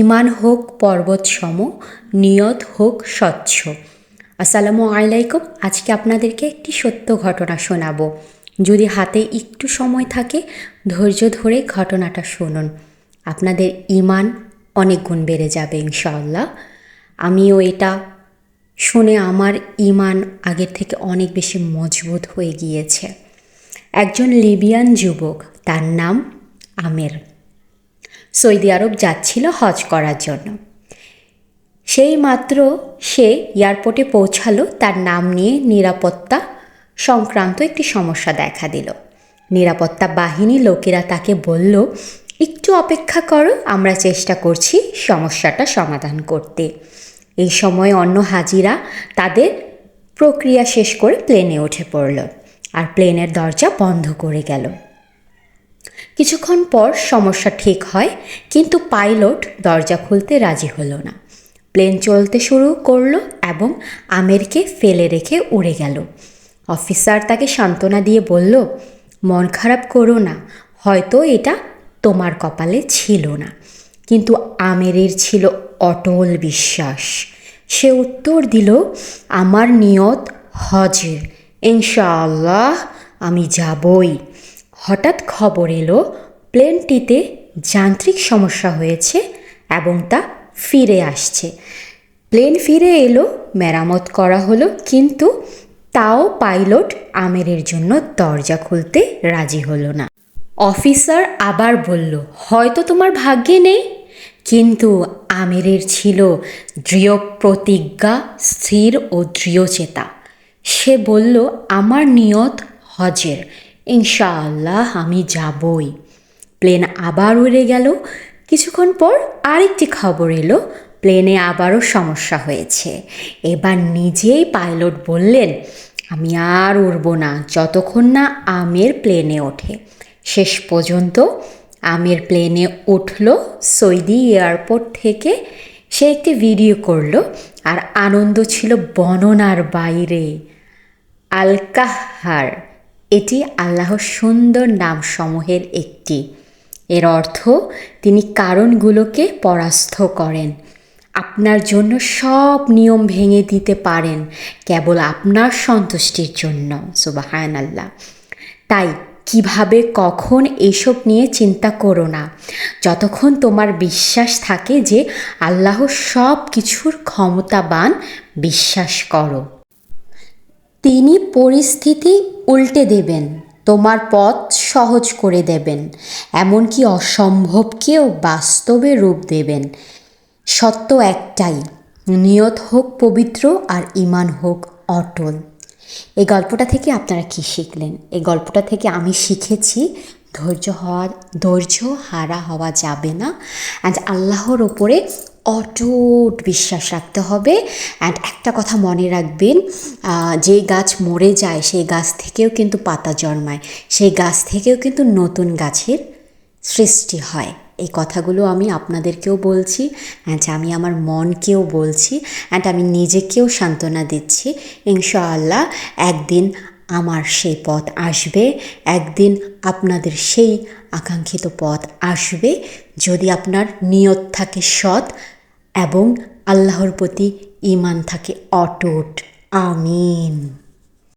ইমান হোক পর্বত সম নিয়ত হোক স্বচ্ছ। আসসালামু আলাইকুম, আজকে আপনাদেরকে একটি সত্য ঘটনা শোনাবো। যদি হাতে একটু সময় থাকে, ধৈর্য ধরে ঘটনাটা শুনুন। আপনাদের ইমান অনেক গুণ বেড়ে যাবে, ইনশাআল্লাহ। আমিও এটা শুনে আমার ইমান আগের থেকে অনেক বেশি মজবুত হয়ে গিয়েছে। একজন লিবিয়ান যুবক, তার নাম আমের। সৌদি আরব যাচ্ছিল হজ করার জন্য। সেই মাত্র সে এয়ারপোর্টে পৌঁছালো, তার নাম নিয়ে নিরাপত্তা সংক্রান্ত একটি সমস্যা দেখা দিল। নিরাপত্তা বাহিনী লোকেরা তাকে বলল, একটু অপেক্ষা করো, আমরা চেষ্টা করছি সমস্যাটা সমাধান করতে। এই সময় অন্য হাজিরা তাদের প্রক্রিয়া শেষ করে প্লেনে উঠে পড়ল, আর প্লেনের দরজা বন্ধ করে গেল। কিছুক্ষণ পর সমস্যা ঠিক হয়, কিন্তু পাইলট দরজা খুলতে রাজি হলো না। প্লেন চলতে শুরু করল এবং আমেরকে ফেলে রেখে উড়ে গেল। অফিসার তাকে সান্ত্বনা দিয়ে বলল, মন খারাপ করো না, হয়তো এটা তোমার কপালে ছিল না, কিন্তু আমেরের ছিল অটল বিশ্বাস। সে উত্তর দিল, আমার নিয়ত হজের। ইনশাআল্লাহ আমি যাবই। হঠাৎ খবর এলো, প্লেনটিতে যান্ত্রিক সমস্যা হয়েছে এবং তা ফিরে আসছে। প্লেন ফিরে এলো, মেরামত করা হলো, কিন্তু তাও পাইলট আমেরের জন্য দরজা খুলতে রাজি হলো না। অফিসার আবার বলল, হয়তো তোমার ভাগ্যে নেই? কিন্তু আমেরের ছিল দৃঢ় প্রতিজ্ঞা, স্থির ও দৃঢ়চেতা। সে বলল, আমার নিয়ত হজের। ইনশাআল্লাহ, আমি যাবই। প্লেন আবার উড়ে গেল। কিছুক্ষণ পর আরেকটি খবর এলো। প্লেনে আবারও সমস্যা হয়েছে। এবার নিজেই পাইলট বললেন, আমি আর উড়ব না, যতক্ষণ না আমের প্লেনে ওঠে। শেষ পর্যন্ত আমের প্লেনে উঠল সৌদি এয়ারপোর্ট থেকে। সে একটি ভিডিও করল আর আনন্দ ছিল বর্ণনার বাইরে। আলকাহার এটি আল্লাহর সুন্দর নামসমূহের একটি। এর অর্থ, তিনি কারণগুলোকে পরাস্ত করেন। আপনার জন্য সব নিয়ম ভেঙে দিতে পারেন, কেবল আপনার সন্তুষ্টির জন্য। সুবাহান আল্লাহ তাই কীভাবে, কখন এসব নিয়ে চিন্তা করো না। যতক্ষণ তোমার বিশ্বাস থাকে যে আল্লাহ সব কিছুর ক্ষমতাবান, বিশ্বাস করো। তিনি পরিস্থিতি উল্টে দেবেন, তোমার পথ সহজ করে দেবেন, এমনকি অসম্ভবকেও বাস্তবে রূপ দেবেন। সত্য একটাই, নিয়ত হোক পবিত্র আর ইমান হোক অটল। এই গল্পটা থেকে আপনারা কি শিখলেন? এই গল্পটা থেকে আমি শিখেছি, ধৈর্য হওয়া, ধৈর্য হারা হওয়া যাবে না। অ্যান্ড আল্লাহর ওপরে অটুট বিশ্বাস রাখতে হবে। অ্যান্ড একটা কথা মনে রাখবেন যে গাছ মরে যায় সেই গাছ থেকেও কিন্তু পাতা জন্মায়। সেই গাছ থেকেও কিন্তু নতুন গাছের সৃষ্টি হয়। এই কথাগুলো আমি আপনাদেরকেও বলছি অ্যান্ড আমি আমার মনকেও বলছি অ্যান্ড আমি নিজেকেও সান্ত্বনা দিচ্ছি। ইনশাআল্লাহ, একদিন আমার সেই পথ আসবে, একদিন আপনাদের সেই আকাঙ্ক্ষিত পথ আসবে। যদি আপনার নিয়ত থাকে সৎ এবং আল্লাহর প্রতি ইমান থাকে অটুট। আমিন।